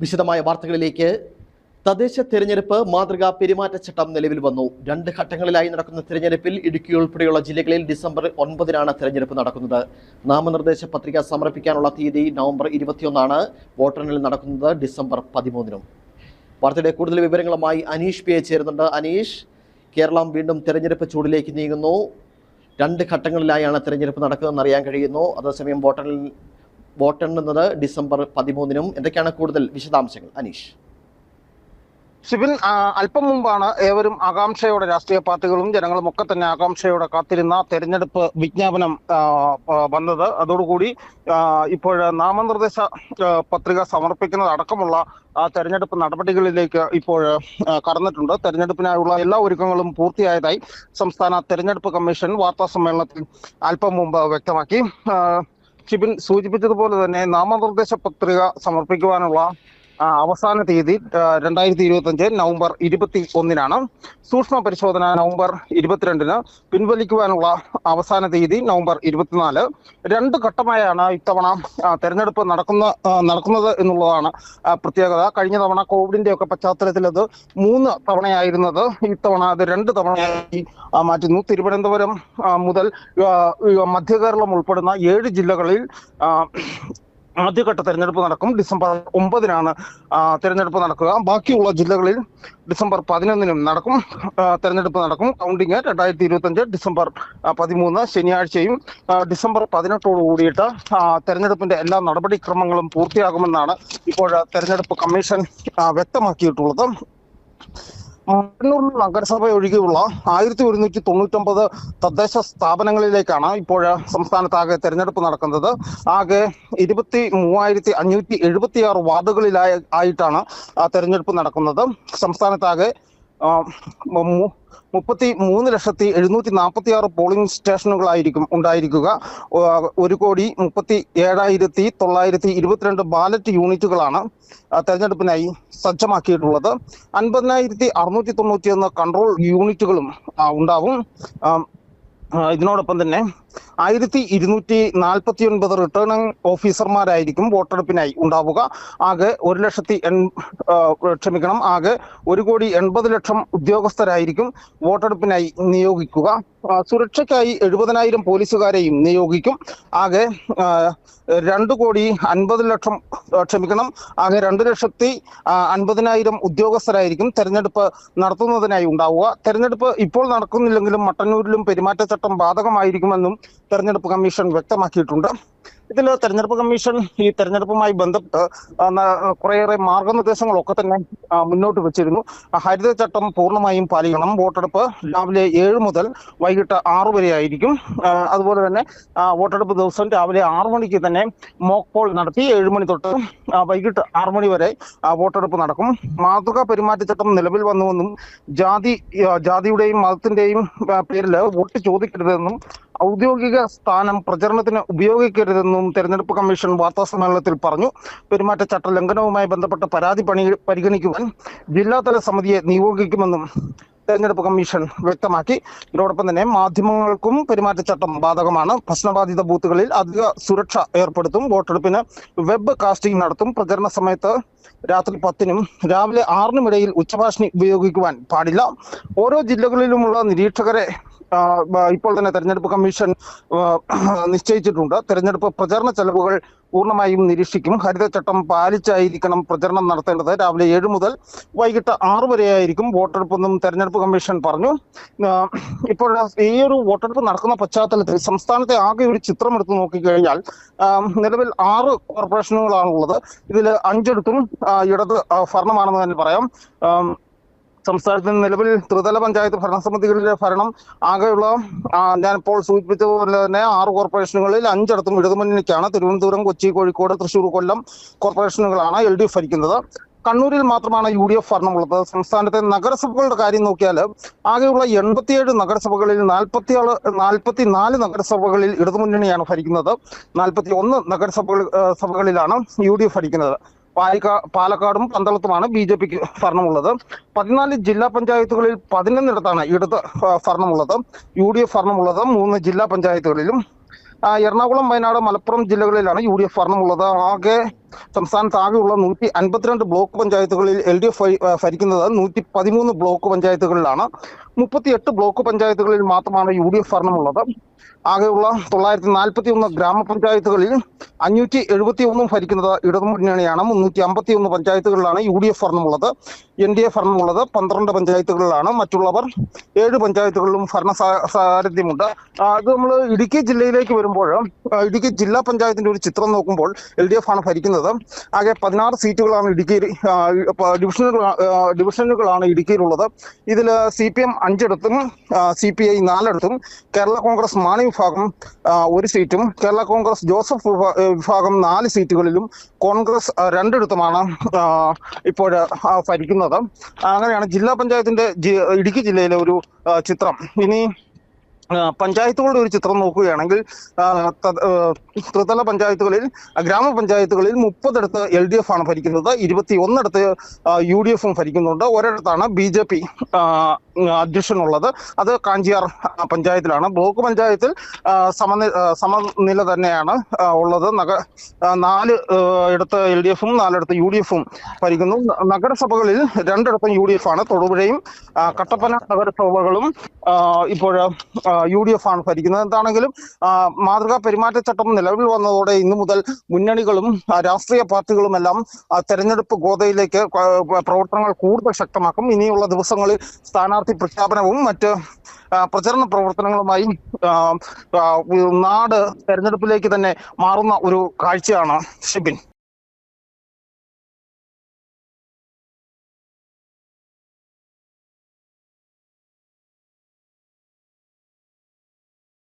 വിശദമായ വാർത്തകളിലേക്ക്. തദ്ദേശ തെരഞ്ഞെടുപ്പ് മാതൃകാ പെരുമാറ്റച്ചട്ടം നിലവിൽ വന്നു. രണ്ട് ഘട്ടങ്ങളിലായി നടക്കുന്ന തെരഞ്ഞെടുപ്പിൽ ഇടുക്കി ഉൾപ്പെടെയുള്ള ജില്ലകളിൽ ഡിസംബർ ഒൻപതിനാണ് തെരഞ്ഞെടുപ്പ് നടക്കുന്നത്. നാമനിർദ്ദേശ പത്രിക സമർപ്പിക്കാനുള്ള തീയതി നവംബർ ഇരുപത്തിയൊന്നാണ്. വോട്ടെണ്ണൽ നടക്കുന്നത് ഡിസംബർ പതിമൂന്നിനും. വാർത്തയുടെ കൂടുതൽ വിവരങ്ങളുമായി അനീഷ് പി ചേരുന്നുണ്ട്. അനീഷ് കേരളം വീണ്ടും തെരഞ്ഞെടുപ്പ് ചൂടിലേക്ക് നീങ്ങുന്നു. രണ്ട് ഘട്ടങ്ങളിലായാണ് തെരഞ്ഞെടുപ്പ് നടക്കുന്നതെന്ന് അറിയാൻ കഴിയുന്നു. അതേസമയം വോട്ടെണ്ണൽ വോട്ടെണ്ണുന്നത് ഡിസംബർ പതിമൂന്നിനും എന്തൊക്കെയാണ് കൂടുതൽ വിശദാംശങ്ങൾ? അനീഷ്. സിബിൻ അല്പം മുമ്പാണ് ഏവരും ആകാംക്ഷയോടെ രാഷ്ട്രീയ പാർട്ടികളും ജനങ്ങളും ഒക്കെ തന്നെ ആകാംക്ഷയോടെ കാത്തിരുന്ന തെരഞ്ഞെടുപ്പ് വിജ്ഞാപനം വന്നത്. അതോടുകൂടി ഇപ്പോൾ നാമനിർദ്ദേശ പത്രിക സമർപ്പിക്കുന്നത് അടക്കമുള്ള ആ തെരഞ്ഞെടുപ്പ് നടപടികളിലേക്ക് ഇപ്പോൾ കടന്നിട്ടുണ്ട്. തെരഞ്ഞെടുപ്പിനായുള്ള എല്ലാ ഒരുക്കങ്ങളും പൂർത്തിയായതായി സംസ്ഥാന തെരഞ്ഞെടുപ്പ് കമ്മീഷൻ വാർത്താ സമ്മേളനത്തിൽ അല്പം മുമ്പ് വ്യക്തമാക്കി. സൂചിപ്പിച്ചതുപോലെ തന്നെ നാമനിർദ്ദേശ പത്രിക സമർപ്പിക്കുവാനുള്ള അവസാന തീയതി രണ്ടായിരത്തി ഇരുപത്തി അഞ്ച് നവംബർ ഇരുപത്തി ഒന്നിനാണ് സൂക്ഷ്മ പരിശോധന നവംബർ ഇരുപത്തിരണ്ടിന് പിൻവലിക്കുവാനുള്ള അവസാന തീയതി നവംബർ ഇരുപത്തിനാല്. രണ്ട് ഘട്ടമായാണ് ഇത്തവണ തെരഞ്ഞെടുപ്പ് നടക്കുന്ന നടക്കുന്നത് എന്നുള്ളതാണ് പ്രത്യേകത. കഴിഞ്ഞ തവണ കോവിഡിന്റെ ഒക്കെ പശ്ചാത്തലത്തിൽ അത് മൂന്ന് തവണയായിരുന്നത്. ഇത്തവണ അത് രണ്ട് തവണയായി മാറ്റുന്നു. തിരുവനന്തപുരം മുതൽ മധ്യകേരളം മധ്യ കേരളം ഉൾപ്പെടുന്ന ഏഴ് ജില്ലകളിൽ ആദ്യഘട്ട തെരഞ്ഞെടുപ്പ് നടക്കും. ഡിസംബർ ഒമ്പതിനാണ് തെരഞ്ഞെടുപ്പ് നടക്കുക. ബാക്കിയുള്ള ജില്ലകളിൽ ഡിസംബർ പതിനൊന്നിനും നടക്കും. തെരഞ്ഞെടുപ്പ് നടക്കും. കൗണ്ടിങ് രണ്ടായിരത്തി ഇരുപത്തി അഞ്ച് ഡിസംബർ പതിമൂന്ന് ശനിയാഴ്ചയും ഡിസംബർ പതിനെട്ടോട് കൂടിയിട്ട് തെരഞ്ഞെടുപ്പിന്റെ എല്ലാ നടപടിക്രമങ്ങളും പൂർത്തിയാകുമെന്നാണ് ഇപ്പോൾ തെരഞ്ഞെടുപ്പ് കമ്മീഷൻ വ്യക്തമാക്കിയിട്ടുള്ളത്. മട്ടന്നൂർ നഗരസഭ ഒഴികെയുള്ള ആയിരത്തി ഒരുന്നൂറ്റി തൊണ്ണൂറ്റൊമ്പത് തദ്ദേശ സ്ഥാപനങ്ങളിലേക്കാണ് ഇപ്പോൾ സംസ്ഥാനത്താകെ തെരഞ്ഞെടുപ്പ് നടക്കുന്നത്. ആകെ ഇരുപത്തി മൂവായിരത്തി അഞ്ഞൂറ്റി എഴുപത്തി ആറ് വാർഡുകളിലായി ആയിട്ടാണ് തെരഞ്ഞെടുപ്പ് നടക്കുന്നത്. സംസ്ഥാനത്താകെ മുപ്പത്തി മൂന്ന് ലക്ഷത്തി എഴുന്നൂറ്റി നാൽപ്പത്തി ആറ് പോളിംഗ് സ്റ്റേഷനുകളായിരിക്കും ഉണ്ടായിരിക്കുക. ഒരു കോടി മുപ്പത്തി ഏഴായിരത്തി തൊള്ളായിരത്തി ഇരുപത്തിരണ്ട് ബാലറ്റ് യൂണിറ്റുകളാണ് തെരഞ്ഞെടുപ്പിനായി സജ്ജമാക്കിയിട്ടുള്ളത്. അൻപതിനായിരത്തി അറുന്നൂറ്റി തൊണ്ണൂറ്റിയൊന്ന് കൺട്രോൾ യൂണിറ്റുകളും ഉണ്ടാവും. ഇതിനോടൊപ്പം തന്നെ ആയിരത്തി ഇരുന്നൂറ്റി നാൽപ്പത്തി ഒൻപത് റിട്ടേണിംഗ് ഓഫീസർമാരായിരിക്കും വോട്ടെടുപ്പിനായി ഉണ്ടാവുക. ആകെ ഒരു ലക്ഷത്തി എൺ ക്ഷമിക്കണം ആകെ ഒരു കോടി എൺപത് ലക്ഷം ഉദ്യോഗസ്ഥരായിരിക്കും വോട്ടെടുപ്പിനായി നിയോഗിക്കുക. സുരക്ഷയ്ക്കായി എഴുപതിനായിരം പോലീസുകാരെയും നിയോഗിക്കും. ആകെ രണ്ട് കോടി അൻപത് ലക്ഷം ക്ഷമിക്കണം ആകെ രണ്ട് ലക്ഷത്തി അൻപതിനായിരം ഉദ്യോഗസ്ഥരായിരിക്കും തെരഞ്ഞെടുപ്പ് നടത്തുന്നതിനായി ഉണ്ടാവുക. തെരഞ്ഞെടുപ്പ് ഇപ്പോൾ നടക്കുന്നില്ലെങ്കിലും മട്ടന്നൂരിലും പെരുമാറ്റച്ചട്ടം ബാധകമായിരിക്കുമെന്നും തെരഞ്ഞെടുപ്പ് കമ്മീഷൻ വ്യക്തമാക്കിയിട്ടുണ്ട്. ഇതിൽ തെരഞ്ഞെടുപ്പ് കമ്മീഷൻ ഈ തെരഞ്ഞെടുപ്പുമായി ബന്ധപ്പെട്ട് കുറേയേറെ മാർഗനിർദ്ദേശങ്ങളൊക്കെ തന്നെ മുന്നോട്ട് വെച്ചിരുന്നു. ഹരിത ഹരിതചട്ടം പൂർണമായും പാലിക്കണം. വോട്ടെടുപ്പ് രാവിലെ ഏഴ് മുതൽ വൈകിട്ട് ആറു വരെ ആയിരിക്കും അതുപോലെ തന്നെ വോട്ടെടുപ്പ് ദിവസം രാവിലെ ആറു മണിക്ക് തന്നെ മോക്ക് പോൾ നടത്തി ഏഴ് മണി തൊട്ട് വൈകിട്ട് ആറു മണി വരെ വോട്ടെടുപ്പ് നടക്കും. മാതൃകാ പെരുമാറ്റച്ചട്ടം നിലവിൽ വന്നുവെന്നും ജാതി ജാതിയുടെയും മതത്തിന്റെയും പേരിൽ വോട്ട് ചോദിക്കരുതെന്നും ഔദ്യോഗിക സ്ഥാനം പ്രചരണത്തിന് ഉപയോഗിക്കരുതെന്നും തെരഞ്ഞെടുപ്പ് കമ്മീഷൻ വാർത്താ സമ്മേളനത്തിൽ പറഞ്ഞു. പെരുമാറ്റച്ചട്ട ലംഘനവുമായി ബന്ധപ്പെട്ട പരാതി പണി പരിഗണിക്കുവാൻ ജില്ലാതല സമിതിയെ നിയോഗിക്കുമെന്നും തെരഞ്ഞെടുപ്പ് കമ്മീഷൻ വ്യക്തമാക്കി. ഇതോടൊപ്പം തന്നെ മാധ്യമങ്ങൾക്കും പെരുമാറ്റച്ചട്ടം ബാധകമാണ്. പ്രശ്നബാധിത ബൂത്തുകളിൽ അധിക സുരക്ഷ ഏർപ്പെടുത്തും. വോട്ടെടുപ്പിന് വെബ് കാസ്റ്റിംഗ് നടത്തും. പ്രചരണ സമയത്ത് രാത്രി പത്തിനും രാവിലെ ആറിനുമിടയിൽ ഉച്ചഭാഷണി ഉപയോഗിക്കുവാൻ പാടില്ല. ഓരോ ജില്ലകളിലുമുള്ള നിരീക്ഷകരെ ഇപ്പോൾ തന്നെ തെരഞ്ഞെടുപ്പ് കമ്മീഷൻ നിശ്ചയിച്ചിട്ടുണ്ട്. തെരഞ്ഞെടുപ്പ് പ്രചരണ ചെലവുകൾ പൂർണമായും നിരീക്ഷിക്കും. ഹരിതചട്ടം പാലിച്ചായിരിക്കണം പ്രചരണം നടത്തേണ്ടത്. രാവിലെ ഏഴ് മുതൽ വൈകിട്ട് ആറ് വരെയായിരിക്കും വോട്ടെടുപ്പെന്നും തെരഞ്ഞെടുപ്പ് കമ്മീഷൻ പറഞ്ഞു. ഇപ്പോൾ ഈ ഒരു വോട്ടെടുപ്പ് നടക്കുന്ന പശ്ചാത്തലത്തിൽ സംസ്ഥാനത്തെ ആകെ ഒരു ചിത്രം എടുത്ത് നോക്കിക്കഴിഞ്ഞാൽ നിലവിൽ ആറ് കോർപ്പറേഷനുകളാണുള്ളത്. ഇതിൽ അഞ്ചെടുത്തും ഇടത് ഭരണമാണെന്ന് തന്നെ പറയാം. ആം, സംസ്ഥാനത്ത് നിലവിൽ ത്രിതല പഞ്ചായത്ത് ഭരണസമിതികളിലെ ഭരണം ആകെയുള്ള ഞാനിപ്പോൾ സൂചിപ്പിച്ചതുപോലെ തന്നെ ആറ് കോർപ്പറേഷനുകളിൽ അഞ്ചിടത്തും ഇടതുമുന്നണിക്കാണ്. തിരുവനന്തപുരം കൊച്ചി കോഴിക്കോട് തൃശൂർ കൊല്ലം കോർപ്പറേഷനുകളാണ് എൽ ഡി എഫ് ഭരിക്കുന്നത്. കണ്ണൂരിൽ മാത്രമാണ് യു ഡി എഫ് ഭരണമുള്ളത്. സംസ്ഥാനത്തെ നഗരസഭകളുടെ കാര്യം നോക്കിയാൽ ആകെയുള്ള എൺപത്തിയേഴ് നഗരസഭകളിൽ നാൽപ്പത്തി നാൽപ്പത്തിയാറ് നാൽപ്പത്തി നാല് നഗരസഭകളിൽ ഇടതുമുന്നണിയാണ് ഭരിക്കുന്നത്. നാൽപ്പത്തി ഒന്ന് നഗരസഭകൾ സഭകളിലാണ് യു ഡി എഫ് ഭരിക്കുന്നത്. പാലക്കാ പാലക്കാടും പന്തളത്തുമാണ് ബി ജെ പിക്ക് ഭരണമുള്ളത്. പതിനാല് ജില്ലാ പഞ്ചായത്തുകളിൽ പതിനൊന്നിടത്താണ് ഇടത് ഭരണമുള്ളത്. യു ഡി എഫ് ഭരണമുള്ളത് മൂന്ന് ജില്ലാ പഞ്ചായത്തുകളിലും. എറണാകുളം വയനാട് മലപ്പുറം ജില്ലകളിലാണ് യു ഡി എഫ് ഭരണമുള്ളത്. ആകെ സംസ്ഥാനത്ത് ആകെയുള്ള നൂറ്റി അൻപത്തിരണ്ട് ബ്ലോക്ക് പഞ്ചായത്തുകളിൽ എൽ ഡി എഫ് ഭരിക്കുന്നത് നൂറ്റി പതിമൂന്ന് ബ്ലോക്ക് പഞ്ചായത്തുകളിലാണ്. മുപ്പത്തിയെട്ട് ബ്ലോക്ക് പഞ്ചായത്തുകളിൽ മാത്രമാണ് യു ഡി എഫ് ഭരണമുള്ളത്. ആകെയുള്ള തൊള്ളായിരത്തി നാൽപ്പത്തി ഒന്ന് ഗ്രാമപഞ്ചായത്തുകളിൽ അഞ്ഞൂറ്റി എഴുപത്തി ഒന്നും ഭരിക്കുന്നത് ഇടതുമുന്നണിയാണ്. മുന്നൂറ്റി അമ്പത്തി ഒന്ന് പഞ്ചായത്തുകളിലാണ് യു ഡി എഫ് ഭരണമുള്ളത്. എൻ ഡി എ ഭരണമുള്ളത് പന്ത്രണ്ട് പഞ്ചായത്തുകളിലാണ്. മറ്റുള്ളവർ ഏഴ് പഞ്ചായത്തുകളിലും ഭരണ സാരഥ്യമുണ്ട്. അത് നമ്മൾ ഇടുക്കി ജില്ലയിലേക്ക് വരുമ്പോൾ ഇടുക്കി ജില്ലാ പഞ്ചായത്തിന്റെ ഒരു ചിത്രം നോക്കുമ്പോൾ എൽ ഡി എഫ് ആണ് ഭരിക്കുന്നത്. ആകെ പതിനാറ് സീറ്റുകളാണ് ഇടുക്കി ഡിവിഷനുകൾ ഡിവിഷനുകളാണ് ഇടുക്കിയിലുള്ളത്. ഇതിൽ സി പി എം അഞ്ചിടത്തും സി പി ഐ നാലിടത്തും കേരള കോൺഗ്രസ് മാണി വിഭാഗം ഒരു സീറ്റും കേരള കോൺഗ്രസ് ജോസഫ് വിഭാഗം നാല് സീറ്റുകളിലും കോൺഗ്രസ് രണ്ടിടത്തുമാണ് ഇപ്പോൾ ഭരിക്കുന്നത്. അങ്ങനെയാണ് ജില്ലാ പഞ്ചായത്തിന്റെ ഇടുക്കി ജില്ലയിലെ ഒരു ചിത്രം. ഇനി പഞ്ചായത്തുകളുടെ ഒരു ചിത്രം നോക്കുകയാണെങ്കിൽ ത്രിതല പഞ്ചായത്തുകളിൽ ഗ്രാമപഞ്ചായത്തുകളിൽ മുപ്പതിടത്ത് എൽ ഡി എഫ് ആണ് ഭരിക്കുന്നത്. ഇരുപത്തി ഒന്നിടത്ത് യു ഡി എഫും ഭരിക്കുന്നുണ്ട്. ഒരിടത്താണ് ബി ജെ പി അധ്യക്ഷനുള്ളത്. അത് കാഞ്ചിയാർ പഞ്ചായത്തിലാണ്. ബ്ലോക്ക് പഞ്ചായത്തിൽ സമനി സമനില തന്നെയാണ് ഉള്ളത്. നഗ നാല് ഇടത്ത് എൽ ഡി എഫും നാലിടത്ത് യു ഡി എഫും ഭരിക്കുന്നു നഗരസഭകളിൽ രണ്ടിടത്തും യു ഡി എഫ് ആണ് തൊടുപുഴയും കട്ടപ്പന നഗരസഭകളും ഇപ്പോൾ യു ഡി എഫ് ആണ് ഭരിക്കുന്നത്. എന്താണെങ്കിലും മാതൃകാ പെരുമാറ്റച്ചട്ടം നിലവിൽ വന്നതോടെ ഇന്നു മുതൽ മുന്നണികളും രാഷ്ട്രീയ പാർട്ടികളുമെല്ലാം തെരഞ്ഞെടുപ്പ് ഗോതയിലേക്ക് പ്രവർത്തനങ്ങൾ കൂടുതൽ ശക്തമാക്കും. ഇനിയുള്ള ദിവസങ്ങളിൽ സ്ഥാനാർത്ഥി പ്രഖ്യാപനവും മറ്റ് പ്രചരണ പ്രവർത്തനങ്ങളുമായി നാട് തെരഞ്ഞെടുപ്പിലേക്ക് തന്നെ മാറുന്ന ഒരു കാഴ്ചയാണ് ഷിബിൻ.